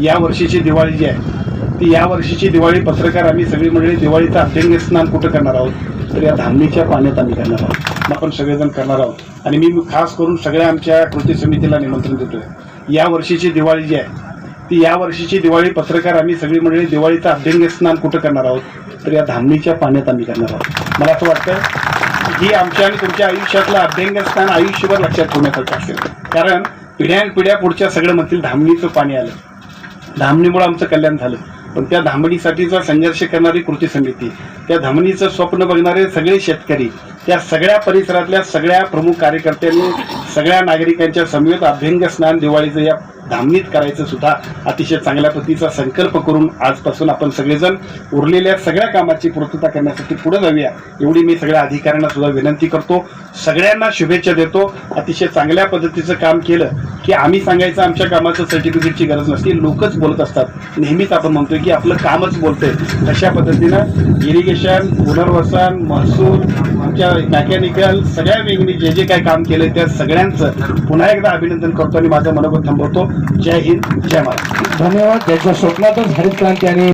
या वर्षीची दिवाळी जी आहे ती या वर्षीची दिवाळी पत्रकार आम्ही सगळी मंडळी दिवाळीचं अभ्यंग स्नान कुठं करणार आहोत? तर या धामणीच्या पाण्यात आम्ही करणार आहोत. आपण सगळेजण करणार आहोत. आणि मी खास करून सगळ्या आमच्या कृती समितीला निमंत्रण देतोय. या वर्षीची दिवाळी जी आहे ती या वर्षीची दिवाळी पत्रकार आम्ही सगळी मंडळी दिवाळीचं अभ्यंग स्नान कुठं करणार आहोत? तर या धामणीच्या पाण्यात आम्ही करणार आहोत. मला असं वाटतं ही आमच्या आणि तुमच्या आयुष्यातलं अभ्यंग स्नान आयुष्यभर लक्षात ठेवण्यासारखं असेल. कारण पिढ्यान पिढ्या पुढच्या सगळं म्हणतील धामणीचं पाणी आलं. धामणीमुळे आमचं कल्याण झालं. पण त्या धामणीसाठीचा संघर्ष करणारी कृती समिती त्या धामणीचं स्वप्न बघणारे सगळे शेतकरी त्या सगळ्या परिसरातल्या सगळ्या प्रमुख कार्यकर्त्यांनी सगळ्या नागरिकांच्या समवेत अभ्यंग स्नान दिवाळीचं या धामणीत करायचं सुद्धा अतिशय चांगल्या पद्धतीचा संकल्प करून आजपासून आपण सगळेजण उरलेल्या सगळ्या कामाची पूर्तता करण्यासाठी पुढे जाऊया एवढी मी सगळ्या अधिकाऱ्यांना सुद्धा विनंती करतो. सगळ्यांना शुभेच्छा देतो. अतिशय चांगल्या पद्धतीचं काम केलं. की आम्ही सांगायचं आमच्या कामाचं सर्टिफिकेटची गरज नसते. लोकच बोलत असतात. नेहमीच आपण म्हणतो की आपलं कामच बोलतंय. अशा पद्धतीनं इरिगेशन पुनर्वसन महसूल आमच्या मेकॅनिकल सगळ्या वेगळी जे जे काय काम केलं त्या सगळ्यांचं पुन्हा एकदा अभिनंदन करतो आणि माझं मनोगत थांबवतो. जय हिंद जय महाराज धन्यवाद. त्याच्या स्वप्नातच हरित क्रांती आणि